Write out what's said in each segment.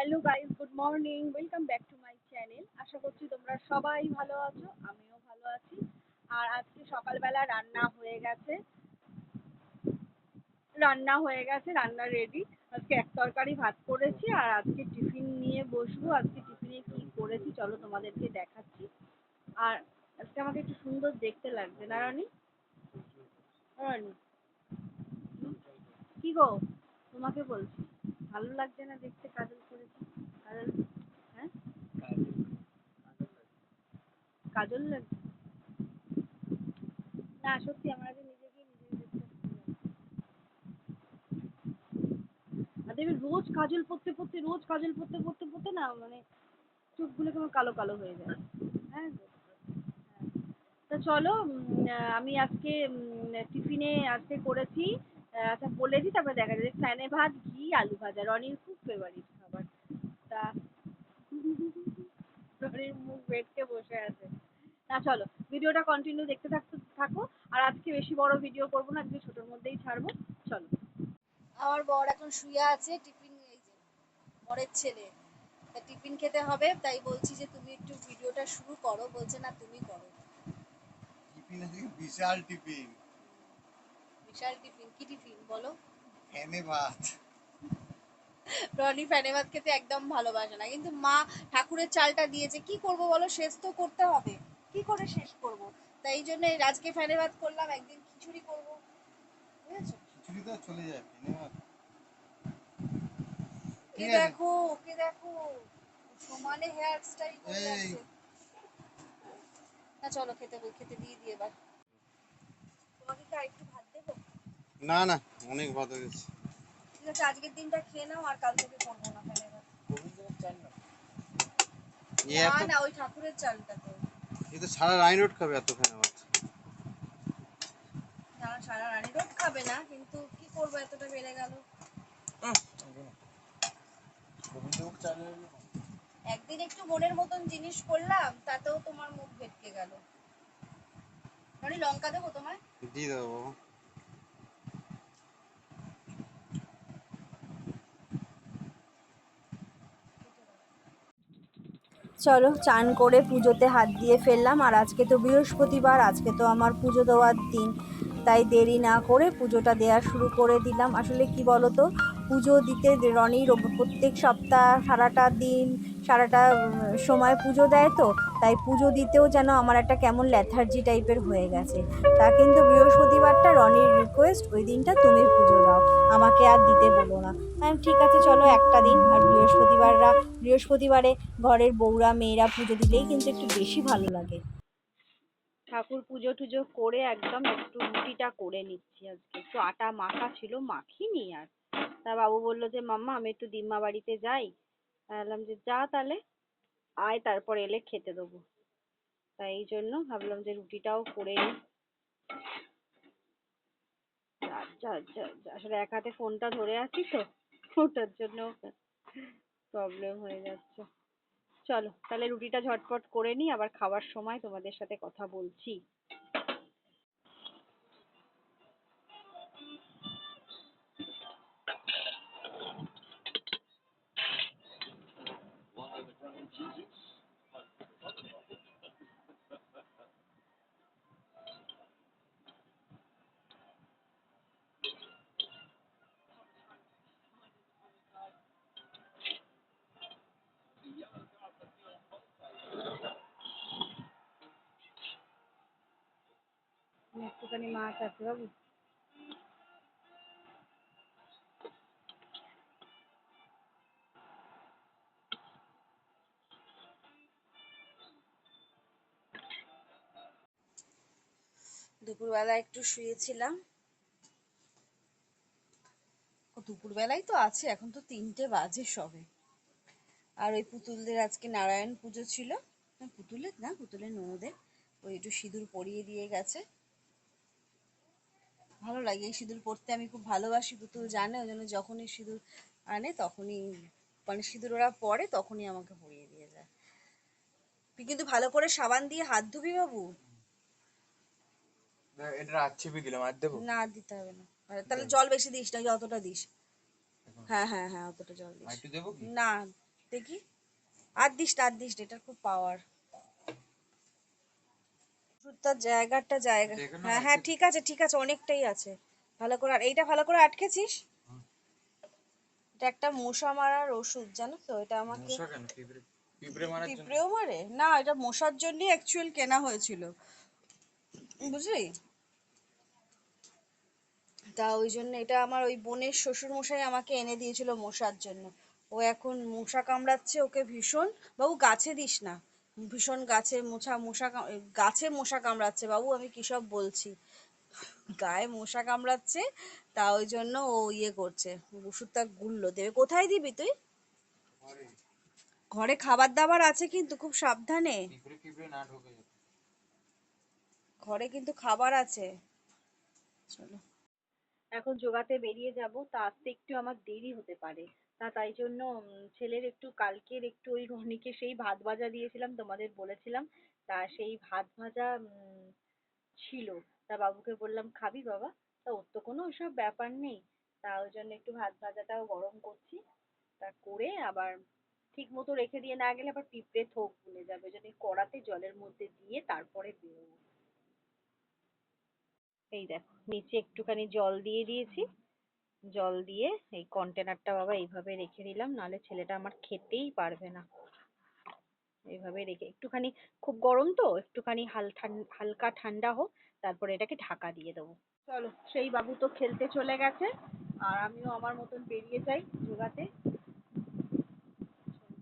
Hello guys, good morning, welcome back to my channel. আশা করছি তোমরা সবাই ভালো আছো, আমিও ভালো আছি। আর আজকে সকালবেলা রান্না হয়ে গেছে। রান্না হয়ে গেছে, রান্না রেডি আজকে এক তরকারি ভাত করেছি আর আজকে টিফিন নিয়ে বসবো। আজকে টিফিনে কি করেছি চলো তোমাদেরকে দেখাচ্ছি। আর আজকে আমাকে একটু সুন্দর দেখতে লাগবে না, রানী? রানী? কি গো? তোমাকে বলছি। ভালো লাগছে না দেখতে? কাজল করেছি। কাজল হ্যাঁ? কাজল লাগছে। না, সত্যি, আমার আগে নিজেকেই নিজে দেখতে আর দেখবি রোজ কাজল পরতে পরতে রোজ কাজল পরতে পরতে পরতে না মানে চোখগুলো কেমন কালো কালো হয়ে যায়। হ্যাঁ। তা চলো আমি আজকে টিফিনে আজকে করেছি। আহ, আচ্ছা বলে দিই তারপরে দেখা যাবে ফ্যানে ভাত ঘি আলু ভাজা। রনির খুব ফেভারিট খাবার। তা রনির মুখ বেঁকে বসে আছে। না চলো ভিডিওটা কন্টিনিউ দেখতে থাকতে থাকো। আর আজকে বেশি বড় ভিডিও করব না আজকে ছোটোর মধ্যেই ছাড়বো। চলো। আমার বর এখন শুয়ে আছে টিফিন এই যে বরের ছেলে। তা টিফিন খেতে হবে তাই বলছি যে তুমি একটু ভিডিওটা শুরু করো। বলছে না তুমি করো। টিফিন বিশাল টিফিন। বিশাল টিফিন কি টিফিন বলো? ফ্যানে ভাত রনি ফ্যানে ভাত খেতে একদম ভালোবাসে না। কিন্তু মা ঠাকুরের চালটা দিয়েছে কি করব বলো শেষ তো করতে হবে। কি করে শেষ করব? তাই জন্য আজকে ফ্যানে ভাত করলাম একদিন খিচুড়ি করব। বুঝেছ? খিচুড়ি তো চলে যায় ফ্যানে ভাত দেখো ওকে দেখো। সমানে হেয়ার স্টাইল করে। যাচ্ছে। না চলো খেতে খেতে দিয়ে দিয়ে এবার। তোমাকে কি আরেকটু না না অনেক ভাত হয়ে গেছে ঠিক আছে আজকের দিনটা খেয়ে নাও আর কাল থেকে করব না না না ওই ঠাকুরের চালটা তো। এ তো সারা রাইন রোড খাবে এত ফ্যানে ভাত না সারা রানী রোদ খাবে না কিন্তু কি করব এতটা বেড়ে গেল। একদিন একটু মনের মতন জিনিস করলাম তাতেও তোমার মুখ ভেটকে গেল। মানে লঙ্কা দেবো তোমায়? দিয়ে দেবো বাবা। চলো, চান করে পুজোতে হাত দিয়ে ফেললাম। আর আজকে তো বৃহস্পতিবার, আজকে তো আমার পুজো দেওয়ার দিন। তাই দেরি না করে পুজোটা দেওয়া শুরু করে দিলাম। আসলে কি বলো তো পুজো দিতে রনির প্রত্যেক সপ্তাহ সারাটা দিন সারাটা সময় পুজো দেয় তো, তাই পুজো দিতেও যেন আমার একটা কেমন ল্যাথার্জি টাইপের হয়ে গেছে। তা কিন্তু বৃহস্পতিবারটা রনির রিকোয়েস্ট ওই দিনটা তুমি পুজো দাও। আমাকে আর দিতে বলো না। ঠিক আছে, চলো একটা দিন। আর বৃহস্পতিবাররা, বৃহস্পতিবারে ঘরের বউরা, মেয়েরা পুজো দিলেই কিন্তু একটু বেশি ভালো লাগে। ঠাকুর পুজো টুজো করে একদম একটু রুটিটা করে নিচ্ছি আজকে। একটু আটা মাখা ছিল, মাখিনি আর। তা বাবু বলল যে, মাম্মা, আমি একটু দিম্মা বাড়িতে যাই। বললাম যে যা তাহলে আয়, তারপর এলে খেতে দেবো। তাই এই জন্য ভাবলাম যে রুটিটাও করে নিই। আসলে এক হাতে ফোনটা ধরে আছি তো, ওটার জন্য প্রবলেম হয়ে যাচ্ছে। চলো, তাহলে রুটিটা ঝটপট করে নিই, আবার খাওয়ার সময় তোমাদের সাথে কথা বলছি। একটুখানি মাছ আছে বাবু। দুপুরবেলা একটু শুয়েছিলাম। ও দুপুরবেলায় তো আছে, এখন তো তিনটে বাজে সবে। আর ওই পুতুলদের আজকে নারায়ণ পুজো ছিল। পুতুলের না, পুতুলের ননদের। ওই একটু সিঁদুর পরিয়ে দিয়ে গেছে। ভালো লাগে। এই সিঁদুর পরতে আমি খুব ভালোবাসি পুতুল জানে ওই জন্য যখনই সিঁদুর আনে তখনই মানে সিঁদুর ওরা পরে তখনই আমাকে পরিয়ে দিয়ে যায়। তুই কিন্তু ভালো করে সাবান দিয়ে হাত ধুবি বাবু? এটা চেপে দিলাম আর দেবো? না দিতে হবে না। তাহলে জল বেশি দিস না যতটা দিস? হ্যাঁ হ্যাঁ হ্যাঁ অতটা জল দিস। না দেখি। আর দিস আর দিস এটার খুব পাওয়ার ওষুধটার জায়গাটা জায়গা। হ্যাঁ হ্যাঁ ঠিক আছে ঠিক আছে অনেকটাই আছে। ভালো করে আর এইটা ভালো করে আটকেছিস? এটা একটা মশা মারার ওষুধ জানো তো? এটা আমাকে পিঁপড়েও মারে? না এটা মশার জন্যই অ্যাকচুয়াল কেনা হয়েছিল। বুঝলি? তা ওই জন্য এটা আমার ওই বোনের শ্বশুর মশাই আমাকে এনে দিয়েছিল মশার জন্য। ও এখন মশা কামড়াচ্ছে ওকে ভীষণ। বাবু গাছে দিস না। ভীষণ গাছে মশা মশা গাছে মশা কামড়াচ্ছে বাবু আমি কি সব বলছি? গায়ে মশা কামড়াচ্ছে তা ওই জন্য ও ইয়ে করছে ওষুধটা গুললো। দেবে কোথায় দিবি তুই? ঘরে। খাবার দাবার আছে কিন্তু খুব সাবধানে। ঘরে কিন্তু খাবার আছে। চলো। এখন জোগাতে বেরিয়ে যাব তা আসতে একটু আমার দেরি হতে পারে। তা তাই জন্য ছেলের একটু কালকের একটু ওই রনিকে সেই ভাত ভাজা দিয়েছিলাম তোমাদের বলেছিলাম। তা সেই ভাত ভাজা উম, ছিল। তা বাবুকে বললাম খাবি বাবা? তা ওর তো কোনো ওসব ব্যাপার নেই। তা ওই জন্য একটু ভাত ভাজাটাও গরম করছি। তা করে আবার ঠিক মতো রেখে দিয়ে না গেলে আবার পিঁপড়ে থোক ভুলে যাবে। ওই জন্য কড়াতে জলের মধ্যে দিয়ে তারপরে বেরোবো। এই দেখো নিচে একটুখানি জল দিয়ে দিয়েছি। জল দিয়ে এই কন্টেনারটা বাবা এইভাবে রেখে দিলাম, নাহলে ছেলেটা আমার খেতেই পারবে না। এইভাবে রেখে, একটুখানি খুব গরম তো, একটুখানি হাল হালকা ঠান্ডা হোক, তারপরে এটাকে ঢাকা দিয়ে দেবো। চলো, সেই বাবু তো খেলতে চলে গেছে, আর আমিও আমার মতন বেরিয়ে যাই জোগাতে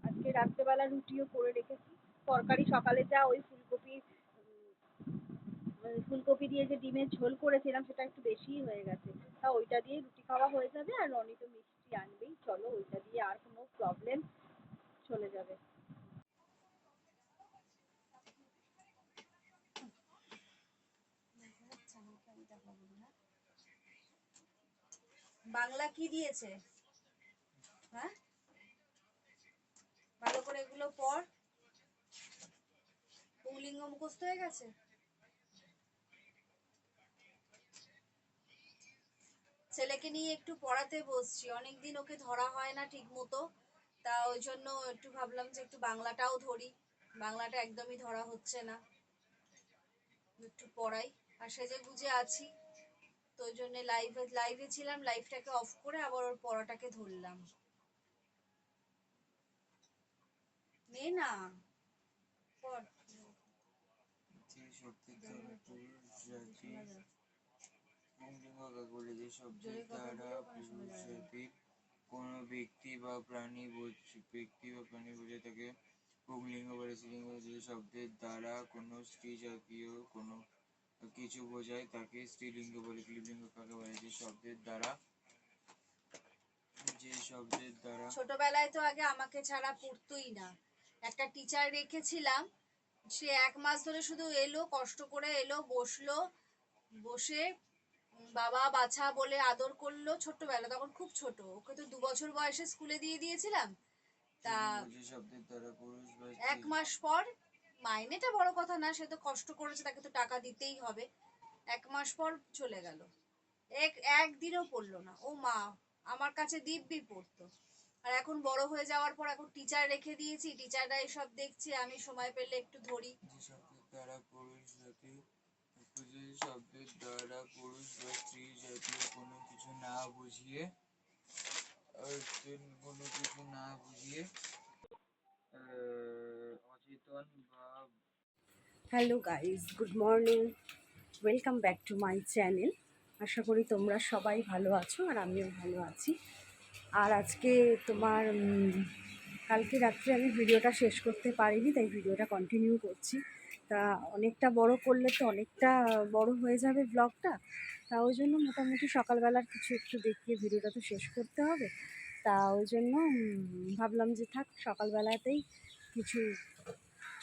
আজকে রাত্রেবেলা রুটিও করে রেখেছি। তরকারি সকালে যা ওই ফুলকপি ফুলকপি দিয়ে যে ডিমের ঝোল করেছিলাম, সেটা একটু বেশিই হয়ে গেছে। তা ওইটা দিয়ে রুটি খাওয়া হয়ে যাবে আর রনি তো মিষ্টি আনবেই। চলো ওইটা দিয়ে আর কোনো প্রবলেম চলে যাবে। বাংলা কি দিয়েছে? হ্যাঁ? ভালো করে এগুলো পড়। পুংলিঙ্গ মুখস্থ হয়ে গেছে? ছেলেকে নিয়ে একটু পড়াতে বসছি। অনেকদিন ওকে ধরা হয় না ঠিক মতো তা ওই জন্য একটু ভাবলাম যে একটু বাংলাটাও ধরি। বাংলাটা একদমই ধরা হচ্ছে না। একটু পড়াই। আর সেজে গুজে আছি। তো ওই জন্য লাইভে লাইভে ছিলাম লাইভটাকে অফ করে আবার ওর পড়াটাকে ধরলাম। নে না। পড়। যে শব্দের দ্বারা পুরুষ জাতি পুংলিঙ্গ বলে? যে শব্দের দ্বারা পুরুষ জাতির কোনো ব্যক্তি বা প্রাণী ব্যক্তি বা প্রাণী বোঝে তাকে পুংলিঙ্গ বলে স্ত্রীলিঙ্গ যে শব্দের দ্বারা কোনো স্ত্রী জাতীয় কোনো কিছু বোঝায় তাকে স্ত্রীলিঙ্গ বলে ক্লিবলিঙ্গ কাকে বলে যে শব্দের দ্বারা যে শব্দের দ্বারা। ছোটবেলায় তো আগে আমাকে ছাড়া পড়তোই না। একটা টিচার রেখেছিলাম সে এক মাস ধরে শুধু এলো কষ্ট করে এলো বসল বসে বাবা বাছা বলে আদর করল ছোটবেলা তখন খুব ছোট ওকে তো দু বছর বয়সে স্কুলে দিয়ে দিয়েছিলাম। তা এক মাস পর মাইনেটা বড় কথা না সে তো কষ্ট করেছে তাকে তো টাকা দিতেই হবে। এক মাস পর চলে গেল। এক একদিনও পড়ল না। ও মা আমার কাছে দিব্যি পড়তো। আর এখন বড় হয়ে যাওয়ার পর এখন টিচার রেখে দিয়েছি টিচাররা এসব দেখছে আমি সময় পেলে একটু ধরি যে শব্দের দ্বারা পুরুষ জাতি যে শব্দের দ্বারা পুরুষ বা স্ত্রী জাতীয় কোনো কিছু না বুঝিয়ে কোনো কিছু না বুঝিয়ে অচেতন বা hello guys good morning welcome back to my channel আশা করি তোমরা সবাই ভালো আছো আর আমিও ভালো আছি। আর আজকে তোমার কালকে রাত্রে আমি ভিডিওটা শেষ করতে পারিনি, তাই ভিডিওটা কন্টিনিউ করছি। তা অনেকটা বড় করলে তো অনেকটা বড় হয়ে যাবে ব্লগটা তা ওই জন্য মোটামুটি সকালবেলার কিছু একটু দেখিয়ে ভিডিওটা তো শেষ করতে হবে। তা ওই জন্য ভাবলাম যে থাক, সকালবেলাতেই কিছু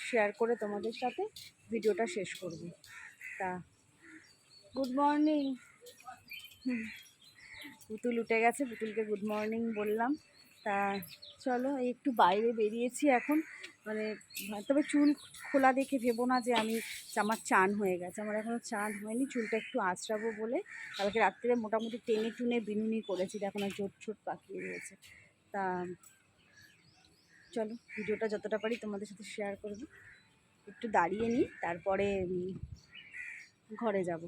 শেয়ার করে তোমাদের সাথে ভিডিওটা শেষ করব। তা গুড মর্নিং পুতুল উঠে গেছে, পুতুলকে গুড মর্নিং বললাম। তা চলো একটু বাইরে বেরিয়েছি এখন। মানে তবে চুল খোলা দেখে ভেবো না যে আমি আমার চান হয়ে গেছে। আমার এখনও চান হয়নি, চুলটা একটু আঁচড়াবো বলে। কালকে রাত্রে মোটামুটি টেনে টুনে বিনুনি করেছি এখন আর জোট ছোট পাকিয়ে রয়েছে। তা, চলো, ভিডিওটা যতটা পারি তোমাদের সাথে শেয়ার করব। একটু দাঁড়িয়ে নিই, তারপরে ঘরে যাব।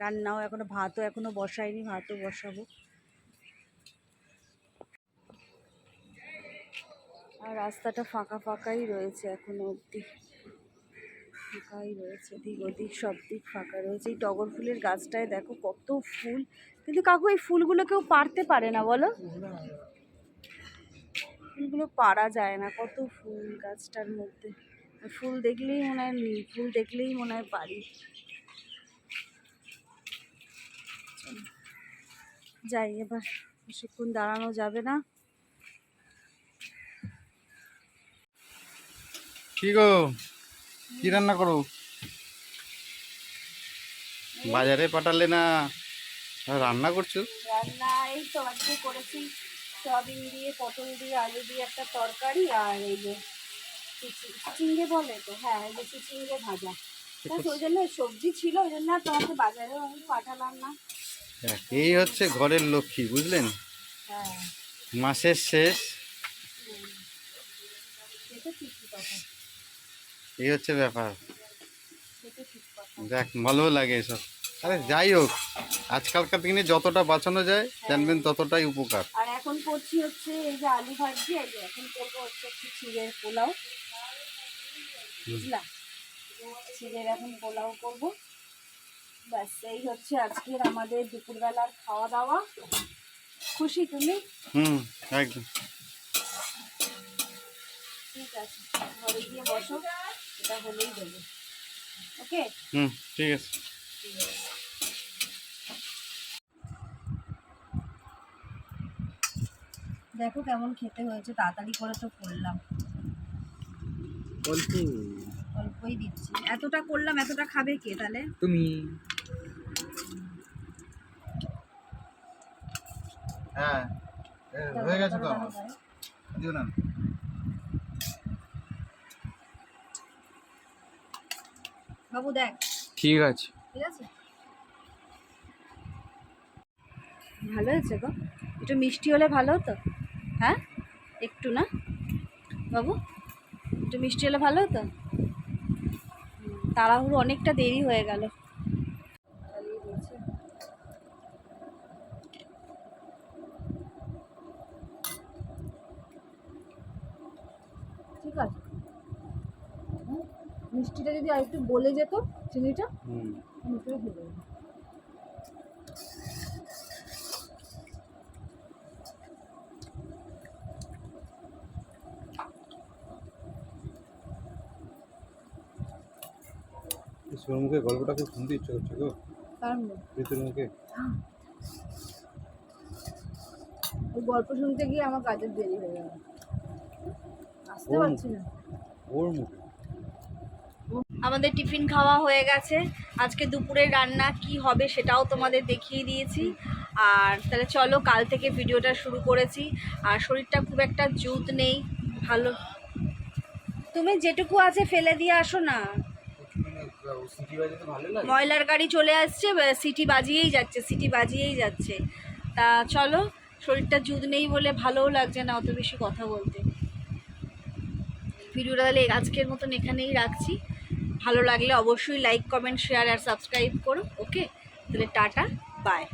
রান্নাও এখনও ভাতও এখনও বসাইনি, ভাতও বসাবো। আর রাস্তাটা ফাঁকা ফাঁকাই রয়েছে এখনও অবধি। ফাঁকাই রয়েছে দিক ওদিক সব দিক ফাঁকা রয়েছে। এই টগর ফুলের গাছটায় দেখো কত ফুল। কিন্তু কাকু এই ফুলগুলো কেউ পারতে পারে না বলো? ফুলগুলো পারা যায় না কত ফুল গাছটার মধ্যে। ফুল দেখলেই মনে হয় নিই ফুল দেখলেই মনে হয় পারি চলো, যাই এবার বেশিক্ষণ দাঁড়ানো যাবে না। কি গো? কি রান্না করো? বাজারে পাঠালে না রান্না করছ? রান্না এই তো আজকে করেছি সয়াবিন দিয়ে পটল দিয়ে আলু দিয়ে একটা তরকারি আর এই যে চিচিঙ্গে বলে তো? হ্যাঁ এই যে চিচিঙ্গে ভাজা। ওই জন্য সবজি ছিল ওই জন্য তোমাকে বাজারে আমি পাঠালাম না। এই হচ্ছে ঘরের লক্ষ্মী বুঝলেন? হ্যাঁ। মাসের শেষ। কথা। এই হচ্ছে ব্যাপার। দেখ ভালো লাগে এসব। আরে যাই হোক আজকালকার দিনে যতটা বাঁচানো যায় জানবেন ততটাই উপকার। আর এখন করছি হচ্ছে এই যে আলু ভাজি এই যে এখন করব হচ্ছে চিড়ের পোলাও। বুঝলা? চিড়ের এখন পোলাও করব। ব্যাস এই হচ্ছে আজকের আমাদের দুপুরবেলার খাওয়া দাওয়া। খুশি তুমি? হুম একদম। ঠিক আছে ঘরে গিয়ে বসো এটা হলেই দেবো। ওকে? হুম ঠিক আছে। দেখো কেমন খেতে হয়েছে তাড়াতাড়ি করে তো করলাম। অল্প অল্পই দিচ্ছি। এতটা করলাম এতটা খাবে কে তাহলে? তুমি। হ্যাঁ হয়ে গেছে তো। দিও না। বাবু দেখ। ঠিক আছে। ঠিক আছে? ভালো হয়েছে গো। একটু মিষ্টি হলে ভালো হতো? হ্যাঁ? একটু না? বাবু একটু মিষ্টি হলে ভালো হতো? তাড়াহুড়ো অনেকটা দেরি হয়ে গেল চালিয়ে দিয়েছে। ঠিক আছে হুম, মিষ্টিটা যদি আর একটু গলে যেত চিনিটা মুখে মুখে গল্পটা খুব শুনতে ইচ্ছে করছে গো। প্রীতির মুখে। ওই গল্প শুনতে গিয়ে আমার কাজের দেরি হয়ে গেল। আসতে পারছি না। ওর মুখে? আমাদের টিফিন খাওয়া হয়ে গেছে। আজকে দুপুরের রান্না কি হবে সেটাও তোমাদের দেখিয়ে দিয়েছি। আর তাহলে চলো, কাল থেকে ভিডিওটা শুরু করেছি। আর শরীরটা খুব একটা জুত নেই, ভালো। তুমি যেটুকু আছে ফেলে দিয়ে আসো না। ময়লার গাড়ি চলে আসছে সিটি বাজিয়েই যাচ্ছে, সিটি বাজিয়েই যাচ্ছে। তা চলো, শরীরটা জুদ নেই বলে ভালোও লাগছে না অত বেশি কথা বলতে। ভিডিওটা তাহলে আজকের মতন এখানেই রাখছি। ভালো লাগলে অবশ্যই লাইক কমেন্ট শেয়ার আর সাবস্ক্রাইব করো ওকে তাহলে টাটা বাই